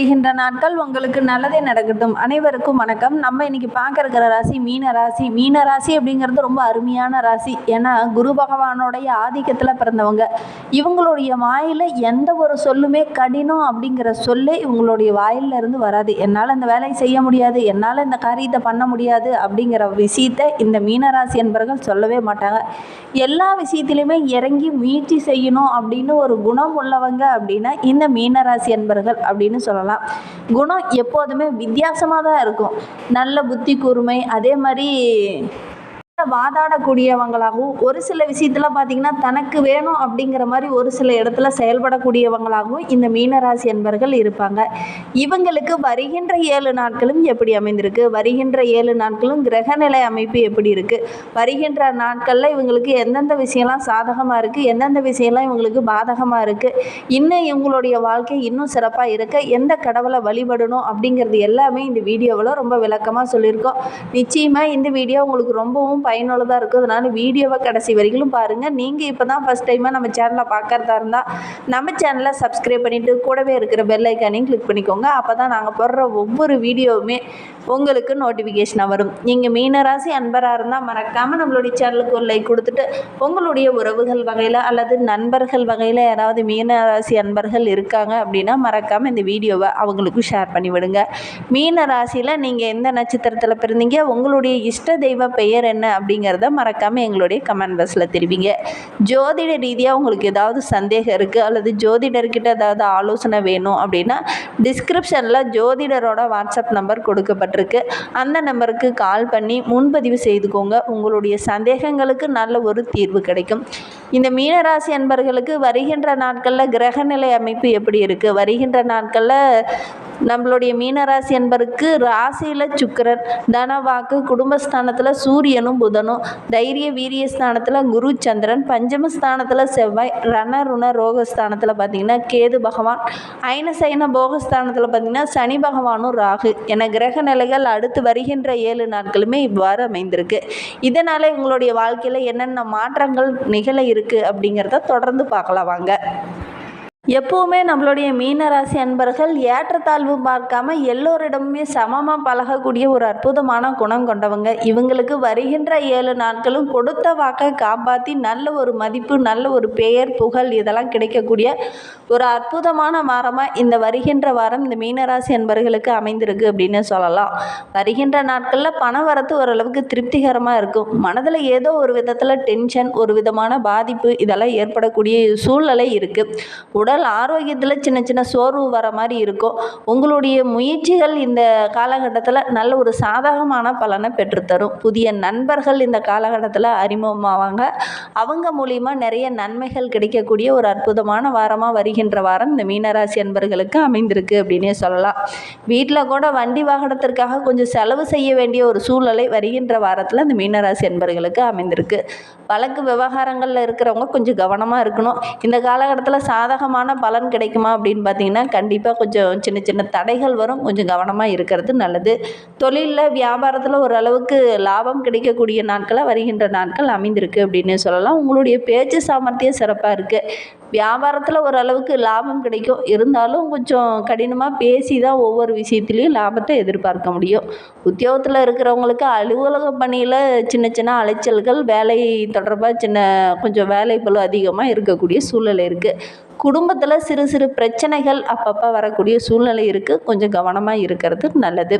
வருகின்ற நாட்கள் உங்களுக்கு நல்லதே நடக்கட்டும். அனைவருக்கும் வணக்கம். நம்ம இன்னைக்கு பார்க்க இருக்கிற ராசி மீன ராசி. மீன ராசி அப்படிங்கிறது ரொம்ப அருமையான ராசி. ஏன்னா குரு பகவானுடைய ஆதிக்கத்தில் பிறந்தவங்க. இவங்களுடைய வாயில் எந்த ஒரு சொல்லுமே கடினம் அப்படிங்கிற சொல்லே இவங்களுடைய வாயில இருந்து வராது. என்னால் இந்த வேலையை செய்ய முடியாது. என்னால் இந்த காரியத்தை பண்ண முடியாது அப்படிங்கிற விஷயத்தை இந்த மீனராசி என்பவர்கள் சொல்லவே மாட்டாங்க. எல்லா விஷயத்திலையுமே இறங்கி முயற்சி செய்யணும் அப்படின்னு ஒரு குணம் உள்ளவங்க அப்படின்னா இந்த மீனராசி என்பர்கள் அப்படின்னு சொல்லலாம். குணம் எப்போதுமே வித்தியாசமாக தான் இருக்கும். நல்ல புத்தி கூர்மை அதே மாதிரி வாதாடக்கூடியவங்களாகவும் ஒரு சில விஷயத்தில் பார்த்தீங்கன்னா தனக்கு வேணும் அப்படிங்கிற மாதிரி ஒரு சில இடத்துல செயல்படக்கூடியவங்களாகவும் இந்த மீனராசி என்பர்கள் இருப்பாங்க. இவங்களுக்கு வருகின்ற ஏழு நாட்களும் எப்படி அமைந்திருக்கு? வருகின்ற ஏழு நாட்களும் கிரகநிலை அமைப்பு எப்படி இருக்குது வருகின்ற நாட்களில் இவங்களுக்கு எந்தெந்த விஷயம்லாம் சாதகமாக இருக்குது எந்தெந்த விஷயம்லாம் இவங்களுக்கு பாதகமாக இருக்குது இன்னும் இவங்களுடைய வாழ்க்கை இன்னும் சிறப்பாக இருக்க? எந்த கடவுளை வழிபடணும் அப்படிங்கிறது எல்லாமே இந்த வீடியோவில் ரொம்ப விளக்கமாக சொல்லியிருக்கோம். நிச்சயமாக இந்த வீடியோ உங்களுக்கு ரொம்பவும் பயனுள்ளதாக இருக்கும் அதனால் வீடியோவை கடைசி வரைக்கும் பாருங்கள் நீங்கள் இப்போ தான் ஃபஸ்ட் டைமாக நம்ம சேனலை பார்க்குறதா இருந்தால் நம்ம சேனலை சப்ஸ்கிரைப் பண்ணிவிட்டு கூடவே இருக்கிற பெல் ஐக்கானையும் கிளிக் பண்ணிக்கோங்க. அப்போ தான் நாங்கள் போடுற ஒவ்வொரு வீடியோவுமே உங்களுக்கு நோட்டிஃபிகேஷனாக வரும். நீங்கள் மீனராசி அன்பராக இருந்தால் மறக்காமல் நம்மளுடைய சேனலுக்கு ஒரு லைக் கொடுத்துட்டு உங்களுடைய உறவுகள் வகையில் அல்லது நண்பர்கள் வகையில் யாராவது மீனராசி அன்பர்கள் இருக்காங்க அப்படின்னா மறக்காமல் இந்த வீடியோவை அவங்களுக்கும் ஷேர் பண்ணிவிடுங்க மீனராசியில் மீன ராசியில் நீங்கள் எந்த நட்சத்திரத்தில் பிறந்தீங்க? உங்களுடைய இஷ்ட தெய்வ பெயர் என்ன அப்படிங்கிறத மறக்காமல் எங்களுடைய கமெண்ட் பாக்ஸில் தெரிவிங்க. ஜோதிட ரீதியாக உங்களுக்கு ஏதாவது சந்தேகம் இருக்குது அல்லது ஜோதிடர்கிட்ட ஏதாவது ஆலோசனை வேணும் அப்படின்னா டிஸ்கிரிப்ஷனில் ஜோதிடரோட வாட்ஸ்அப் நம்பர் கொடுக்கப்பட்டிருக்கு. அந்த நம்பருக்கு கால் பண்ணி முன்பதிவு செய்துக்கோங்க. உங்களுடைய சந்தேகங்களுக்கு நல்ல ஒரு தீர்வு கிடைக்கும். இந்த மீனராசி அன்பர்களுக்கு வருகின்ற நாட்களில் கிரகநிலை அமைப்பு எப்படி இருக்குது வருகின்ற நாட்களில் நம்மளுடைய மீனராசி என்பருக்கு ராசியில் சுக்கரன். தனவாக்கு குடும்பஸ்தானத்தில் சூரியனும் புதனும். தைரிய வீரிய ஸ்தானத்தில் குரு சந்திரன். பஞ்சமஸ்தானத்தில் செவ்வாய். ரணருண ரோகஸ்தானத்தில் பார்த்திங்கன்னா கேது பகவான். ஐனசைன போகஸ்தானத்தில் பார்த்திங்கன்னா சனி பகவானும் ராகு. என கிரக நிலைகள் அடுத்து வருகின்ற ஏழு நாட்களுமே இவ்வாறு அமைந்திருக்கு. இதனால் உங்களுடைய வாழ்க்கையில் என்னென்ன மாற்றங்கள் நிகழ இருக்குது அப்படிங்கிறத தொடர்ந்து பார்க்கலாம் வாங்க. எப்போவுமே நம்மளுடைய மீனராசி அன்பர்கள் ஏற்றத்தாழ்வு பார்க்காம எல்லோரிடமுமே சமமாக பழகக்கூடிய ஒரு அற்புதமான குணம் கொண்டவங்க. இவங்களுக்கு வருகின்ற ஏழு நாட்களும் கொடுத்த வாக்கை காப்பாற்றி நல்ல ஒரு மதிப்பு நல்ல ஒரு பெயர் புகழ் இதெல்லாம் கிடைக்கக்கூடிய ஒரு அற்புதமான வாரமாக இந்த வருகின்ற வாரம் இந்த மீனராசி அன்பர்களுக்கு அமைந்திருக்கு அப்படின்னு சொல்லலாம். வருகின்ற நாட்களில் பண வரத்து ஓரளவுக்கு திருப்திகரமாக இருக்கும். மனதில் ஏதோ ஒரு விதத்தில் டென்ஷன் ஒரு விதமான பாதிப்பு இதெல்லாம் ஏற்படக்கூடிய சூழ்நிலை இருக்குது உடல் ஆரோக்கியத்தில் சின்ன சின்ன சோர்வு வர மாதிரி இருக்கும். உங்களுடைய முயற்சிகள் இந்த காலகட்டத்தில் நல்ல ஒரு சாதகமான பலனை பெற்றுத்தரும். புதிய நண்பர்கள் இந்த காலகட்டத்தில் அறிமுகமாவாங்க. அவங்க மூலிமா நிறைய நன்மைகள் கிடைக்கக்கூடிய ஒரு அற்புதமான வாரமாக வருகின்ற வாரம் இந்த மீனராசி அன்பர்களுக்கு அமைந்திருக்கு அப்படின்னே சொல்லலாம். வீட்டில் கூட வண்டி வாகனத்திற்காக கொஞ்சம் செலவு செய்ய வேண்டிய ஒரு சூழ்நிலை வருகின்ற வாரத்தில் இந்த மீனராசி அன்பர்களுக்கு அமைந்திருக்கு. வழக்கு விவகாரங்களில் இருக்கிறவங்க கொஞ்சம் கவனமாக இருக்கணும். இந்த காலகட்டத்தில் சாதகமான பலன் கிடைக்குமா அப்படின்னு பார்த்தீங்கன்னா கண்டிப்பாக கொஞ்சம் சின்ன சின்ன தடைகள் வரும். கொஞ்சம் கவனமாக இருக்கிறது நல்லது. தொழிலில் வியாபாரத்தில் ஓரளவுக்கு லாபம் கிடைக்கக்கூடிய நாட்களாக வருகின்ற நாட்கள் அமைந்திருக்கு அப்படின்னு சொல்லலாம். உங்களுடைய பேச்சு சாமர்த்தியம் சிறப்பாக இருக்குது வியாபாரத்தில் ஓரளவுக்கு லாபம் கிடைக்கும். இருந்தாலும் கொஞ்சம் கடினமாக பேசி தான் ஒவ்வொரு விஷயத்துலையும் லாபத்தை எதிர்பார்க்க முடியும். உத்தியோகத்தில் இருக்கிறவங்களுக்கு அலுவலக பணியில் சின்ன சின்ன அலைச்சல்கள் வேலை தொடர்பாக சின்ன கொஞ்சம் வேலை பளு அதிகமாக இருக்கக்கூடிய சூழ்நிலை இருக்குது குடும்பத்தில் சிறு சிறு பிரச்சனைகள் அப்பப்போ வரக்கூடிய சூழ்நிலை இருக்குது கொஞ்சம் கவனமாக இருக்கிறது நல்லது.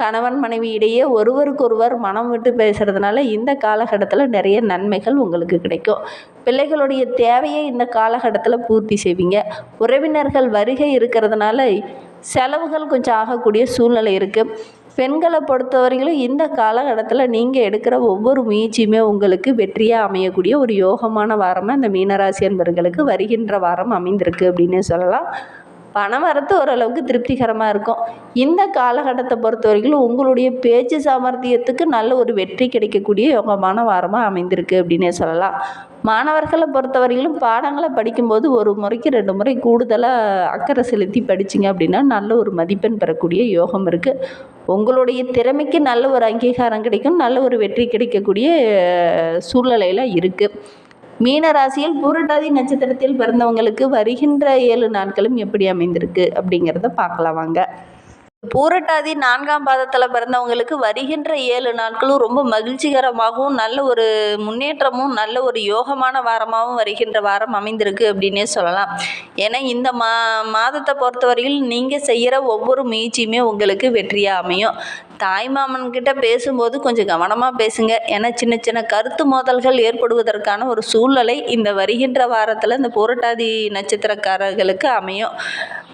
கணவன் மனைவி இடையே ஒருவருக்கொருவர் மனம் விட்டு பேசுகிறதுனால இந்த காலகட்டத்தில் நிறைய நன்மைகள் உங்களுக்கு கிடைக்கும். பிள்ளைகளுடைய தேவையை இந்த காலகட்டத்தில் பூர்த்தி செய்வீங்க. உறவினர்கள் வருகை இருக்கிறதுனால செலவுகள் கொஞ்சம் ஆகக்கூடிய சூழ்நிலை இருக்குது பெண்களை பொறுத்தவரையிலும் இந்த காலகட்டத்தில் நீங்கள் எடுக்கிற ஒவ்வொரு முயற்சியுமே உங்களுக்கு வெற்றியாக அமையக்கூடிய ஒரு யோகமான வாரமாக இந்த மீனராசி அன்பர்களுக்கு வருகின்ற வாரம் அமைந்திருக்கு அப்படின்னு சொல்லலாம். பணம் வரத்து ஓரளவுக்கு திருப்திகரமாக இருக்கும். இந்த காலகட்டத்தை பொறுத்த வரைக்கும் உங்களுடைய பேச்சு சாமர்த்தியத்துக்கு நல்ல ஒரு வெற்றி கிடைக்கக்கூடிய யோகமான வாரமாக அமைந்திருக்கு அப்படின்னே சொல்லலாம். மாணவர்களை பொறுத்தவரையிலும் பாடங்களை படிக்கும்போது ஒரு முறைக்கு ரெண்டு முறை கூடுதலாக அக்கறை செலுத்தி படிச்சிங்க அப்படின்னா நல்ல ஒரு மதிப்பெண் பெறக்கூடிய யோகம் இருக்குது உங்களுடைய திறமைக்கு நல்ல ஒரு அங்கீகாரம் கிடைக்கும் நல்ல ஒரு வெற்றி கிடைக்கக்கூடிய சூழ்நிலையில் இருக்குது மீன ராசியில் பூரட்டாதி நட்சத்திரத்தில் பிறந்தவங்களுக்கு வருகின்ற ஏழு நாட்களும் எப்படி அமைந்திருக்கு அப்படிங்கிறத பார்க்கலாம் வாங்க. பூரட்டாதி நான்காம் பாதத்தில் பிறந்தவங்களுக்கு வருகின்ற ஏழு நாட்களும் ரொம்ப மகிழ்ச்சிகரமாகவும் நல்ல ஒரு முன்னேற்றமும் நல்ல ஒரு யோகமான வாரமாகவும் வருகின்ற வாரம் அமைந்திருக்கு அப்படின்னே சொல்லலாம். ஏன்னா இந்த மா மாதத்தை பொறுத்தவரையில் நீங்கள் செய்கிற ஒவ்வொரு முயற்சியுமே உங்களுக்கு வெற்றியாக அமையும். தாய்மாமன்கிட்ட பேசும்போது கொஞ்சம் கவனமாக பேசுங்க. ஏன்னா சின்ன சின்ன கருத்து மோதல்கள் ஏற்படுவதற்கான ஒரு சூழ்நிலை இந்த வருகின்ற வாரத்தில் இந்த புரட்டாதி நட்சத்திரக்காரர்களுக்கு அமையும்.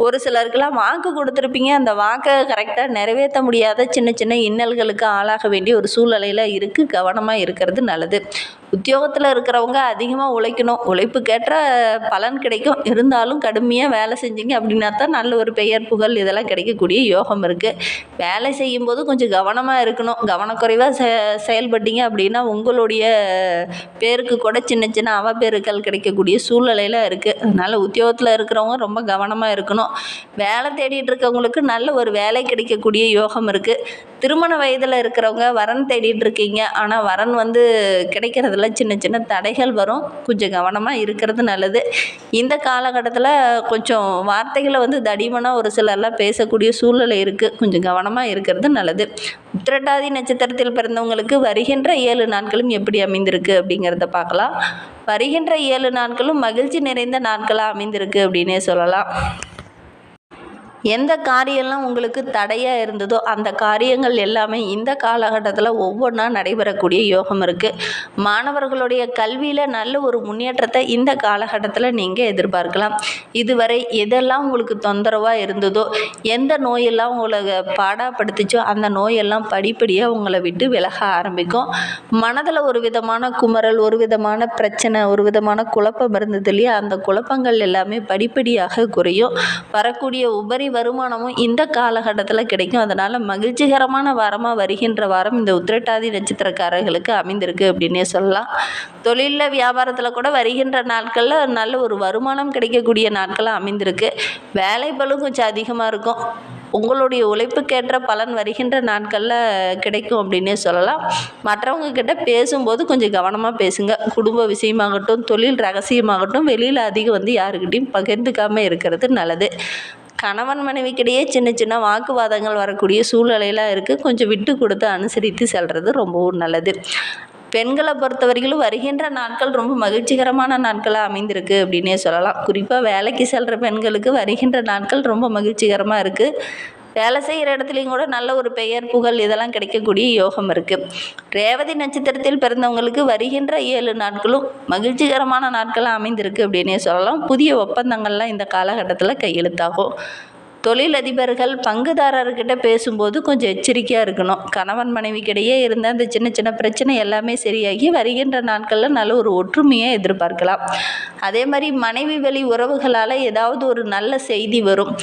ஒரு சிலருக்கெல்லாம் வாக்கு கொடுத்துருப்பீங்க. அந்த வாக்கை கரெக்டாக நிறைவேற்ற முடியாத சின்ன சின்ன இன்னல்களுக்கு ஆளாக வேண்டிய ஒரு சூழ்நிலையில் இருக்குது கவனமாக இருக்கிறது நல்லது. உத்தியோகத்தில் இருக்கிறவங்க அதிகமாக உழைக்கணும். உழைப்புக்கேற்ற பலன் கிடைக்கும். இருந்தாலும் கடுமையாக வேலை செஞ்சீங்க அப்படின்னா தான் நல்ல ஒரு பெயர் புகழ் இதெல்லாம் கிடைக்கக்கூடிய யோகம் இருக்குது வேலை செய்யும்போது கொஞ்சம் கவனமாக இருக்கணும். கவனக்குறைவாக செ செயல்பட்டீங்க அப்படின்னா உங்களுடைய பேருக்கு கூட சின்ன சின்ன அவப்பேருக்கள் கிடைக்கக்கூடிய சூழ்நிலையில் இருக்குது அதனால் உத்தியோகத்தில் இருக்கிறவங்க ரொம்ப கவனமாக இருக்கணும். வேலை தேடிட்டு இருக்கவங்களுக்கு நல்ல ஒரு வேலை கிடைக்கக்கூடிய யோகம் இருக்குது திருமண வயதில் இருக்கிறவங்க வரன் தேடிட்டு இருக்கீங்க. ஆனால் வரன் வந்து கிடைக்கிறதுல சின்ன சின்ன தடைகள் வரும். கொஞ்சம் கவனமாக இருக்கிறது நல்லது. இந்த காலகட்டத்தில் கொஞ்சம் வார்த்தைகளை வந்து தடிமனாக ஒரு சிலர்லாம் பேசக்கூடிய சூழ்நிலை இருக்குது கொஞ்சம் கவனமாக இருக்கிறது நல்லது. உத்திரட்டாதி நட்சத்திரத்தில் பிறந்தவங்களுக்கு வருகின்ற ஏழு நாட்களும் எப்படி அமைந்திருக்கு அப்படிங்கிறத பார்க்கலாம். வருகின்ற ஏழு நாட்களும் மகிழ்ச்சி நிறைந்த நாட்களாக அமைந்திருக்கு அப்படின்னே சொல்லலாம். எந்த காரியம்லாம் உங்களுக்கு தடையாக இருந்ததோ அந்த காரியங்கள் எல்லாமே இந்த காலகட்டத்தில் ஒவ்வொன்றா நடைபெறக்கூடிய யோகம் இருக்குது மாணவர்களுடைய கல்வியில் நல்ல ஒரு முன்னேற்றத்தை இந்த காலகட்டத்தில் நீங்கள் எதிர்பார்க்கலாம். இதுவரை எதெல்லாம் உங்களுக்கு தொந்தரவாக இருந்ததோ எந்த நோயெல்லாம் உங்களை பாடாப்படுத்துச்சோ அந்த நோயெல்லாம் படிப்படியாக உங்களை விட்டு விலக ஆரம்பிக்கும். மனதில் ஒரு விதமான குமரல் ஒரு விதமான பிரச்சனை ஒரு விதமான குழப்பம் இருந்தது இல்லையா? அந்த குழப்பங்கள் எல்லாமே படிப்படியாக குறையும். வரக்கூடிய உபரி வருமானமும் இந்த காலகட்டத்தில் கிடைக்கும். அதனால் மகிழ்ச்சிகரமான வாரமாக வருகின்ற வாரம் இந்த உத்திரட்டாதி நட்சத்திரக்காரர்களுக்கு அமைந்திருக்கு அப்படின்னே சொல்லலாம். தொழிலில் வியாபாரத்தில் கூட வருகின்ற நாட்களில் நல்ல ஒரு வருமானம் கிடைக்கக்கூடிய நாட்களாக அமைந்திருக்கு. வேலை பளு கொஞ்சம் அதிகமாக இருக்கும். உங்களுடைய உழைப்புக்கேற்ற பலன் வருகின்ற நாட்களில் கிடைக்கும் அப்படின்னே சொல்லலாம். மற்றவங்க கிட்ட பேசும்போது கொஞ்சம் கவனமாக பேசுங்க. குடும்ப விஷயமாகட்டும் தொழில் ரகசியமாகட்டும் வெளியில் அதிகம் வந்து யாருக்கிட்டையும் பகிர்ந்துக்காமல் இருக்கிறது நல்லது. கணவன் மனைவிக்கிடையே சின்ன சின்ன வாக்குவாதங்கள் வரக்கூடிய சூழ்நிலையெல்லாம் இருக்குது கொஞ்சம் விட்டு கொடுத்து அனுசரித்து செல்வது ரொம்பவும் நல்லது. பெண்களை பொறுத்த வரைக்கும் வருகின்ற நாட்கள் ரொம்ப மகிழ்ச்சிகரமான நாட்களாக அமைந்திருக்கு அப்படின்னே சொல்லலாம். குறிப்பாக வேலைக்கு செல்கிற பெண்களுக்கு வருகின்ற நாட்கள் ரொம்ப மகிழ்ச்சிகரமாக இருக்குது வேலை செய்கிற இடத்துலையும் கூட நல்ல ஒரு பெயர் புகழ் இதெல்லாம் கிடைக்கக்கூடிய யோகம் இருக்குது ரேவதி நட்சத்திரத்தில் பிறந்தவங்களுக்கு வருகின்ற ஏழு நாட்களும் மகிழ்ச்சிகரமான நாட்களாக அமைந்திருக்கு அப்படின்னே சொல்லலாம். புதிய ஒப்பந்தங்கள்லாம் இந்த காலகட்டத்தில் கையெழுத்தாகும். தொழிலதிபர்கள் பங்குதாரர்கிட்ட பேசும்போது கொஞ்சம் எச்சரிக்கையாக இருக்கணும். கணவன் மனைவிக்கிடையே இருந்த அந்த சின்ன சின்ன பிரச்சனை எல்லாமே சரியாகி வருகின்ற நாட்களில் நல்ல ஒரு ஒற்றுமையை எதிர்பார்க்கலாம். அதே மாதிரி மனைவி வழி உறவுகளால் ஏதாவது ஒரு நல்ல செய்தி வரும்.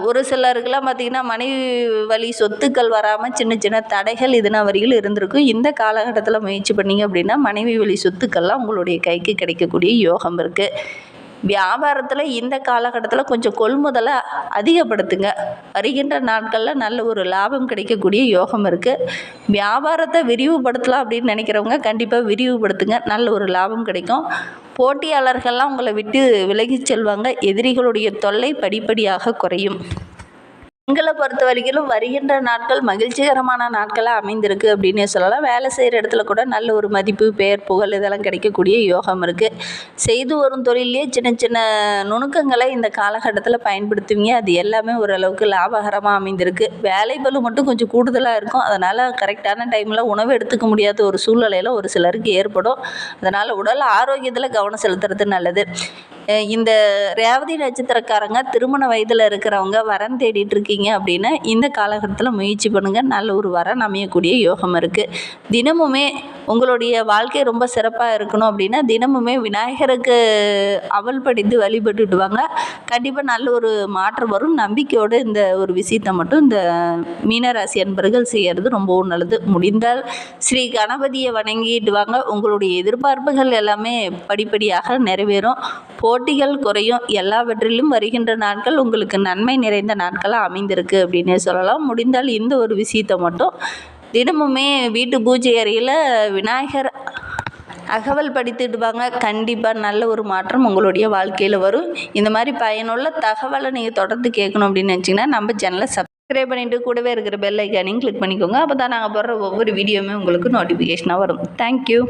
ஒரு சிலருக்கெல்லாம் பார்த்திங்கன்னா மனைவி வழி சொத்துக்கள் வராமல் சின்ன சின்ன தடைகள் இதுனா வரையில் இருந்திருக்கும் இந்த காலகட்டத்தில் முயற்சி பண்ணிங்க அப்படின்னா மனைவி வழி சொத்துக்கள்லாம் உங்களுடைய கைக்கு கிடைக்கக்கூடிய யோகம் இருக்குது வியாபாரத்தில் இந்த காலகட்டத்தில் கொஞ்சம் கொள்முதலை அதிகப்படுத்துங்க. வருகின்ற நாட்களில் நல்ல ஒரு லாபம் கிடைக்கக்கூடிய யோகம் இருக்குது வியாபாரத்தை விரிவுபடுத்தலாம் அப்படின்னு நினைக்கிறவங்க கண்டிப்பாக விரிவுபடுத்துங்க. நல்ல ஒரு லாபம் கிடைக்கும். போட்டியாளர்கள்லாம் உங்களை விட்டு விலகிச் செல்வாங்க. எதிரிகளுடைய தொல்லை படிப்படியாக குறையும். எங்களை பொறுத்த வரைக்கும் வருகின்ற நாட்கள் மகிழ்ச்சிகரமான நாட்களாக அமைந்திருக்கு அப்படின்னே சொல்லலாம். வேலை செய்கிற இடத்துல கூட நல்ல ஒரு மதிப்பு பெயர் புகழ் இதெல்லாம் கிடைக்கக்கூடிய யோகம் இருக்குது செய்து வரும் தொழிலே சின்ன சின்ன நுணுக்கங்களை இந்த காலகட்டத்தில் பயன்படுத்துவீங்க. அது எல்லாமே ஓரளவுக்கு லாபகரமாக அமைந்திருக்கு. வேலை பலு மட்டும் கொஞ்சம் கூடுதலாக இருக்கும். அதனால் கரெக்டான டைமில் உணவு எடுத்துக்க முடியாத ஒரு சூழ்நிலையில் ஒரு சிலருக்கு ஏற்படும். அதனால் உடல் ஆரோக்கியத்தில் கவனம் செலுத்துறது நல்லது. இந்த ரேவதி நட்சத்திரக்காரங்க திருமண வயதில் இருக்கிறவங்க வரன் தேடிட்டு இருக்கீங்க அப்படின்னா இந்த காலகட்டத்தில் முயற்சி பண்ணுங்கள் நல்ல ஒரு வரன் அமையக்கூடிய யோகம் இருக்குது தினமுமே உங்களுடைய வாழ்க்கை ரொம்ப சிறப்பாக இருக்கணும் அப்படின்னா தினமுமே விநாயகருக்கு அவல் படித்து வழிபட்டுடுவாங்க கண்டிப்பாக நல்ல ஒரு மாற்றம் வரும். நம்பிக்கையோடு இந்த ஒரு விஷயத்தை மட்டும் இந்த மீனராசி அன்பர்கள் செய்கிறது ரொம்பவும் நல்லது. முடிந்தால் ஸ்ரீ கணபதியை வணங்கிட்டு வாங்க. உங்களுடைய எதிர்பார்ப்புகள் எல்லாமே படிப்படியாக நிறைவேறும். போ போட்டிகள் குறையும். எல்லாவற்றிலும் வருகின்ற நாட்கள் உங்களுக்கு நன்மை நிறைந்த நாட்களாக அமைந்திருக்கு அப்படின்னே சொல்லலாம். முடிந்தால் இந்த ஒரு விஷயத்தை மட்டும் தினமுமே வீட்டு பூஜை அறையில் விநாயகர் அகவல் படித்துட்டு வாங்க கண்டிப்பாக நல்ல ஒரு மாற்றம் உங்களுடைய வாழ்க்கையில் வரும். இந்த மாதிரி பயனுள்ள தகவலை நீங்கள் தொடர்ந்து கேட்கணும் அப்படின்னு நினச்சிங்கன்னா நம்ம சேனலை சப்ஸ்கிரைப் பண்ணிவிட்டு கூடவே இருக்கிற பெல் ஐக்கானையும் கிளிக் பண்ணிக்கோங்க. அப்போ தான் நாங்கள் போடுற ஒவ்வொரு வீடியோவுமே உங்களுக்கு நோட்டிஃபிகேஷனாக வரும். தேங்க்யூ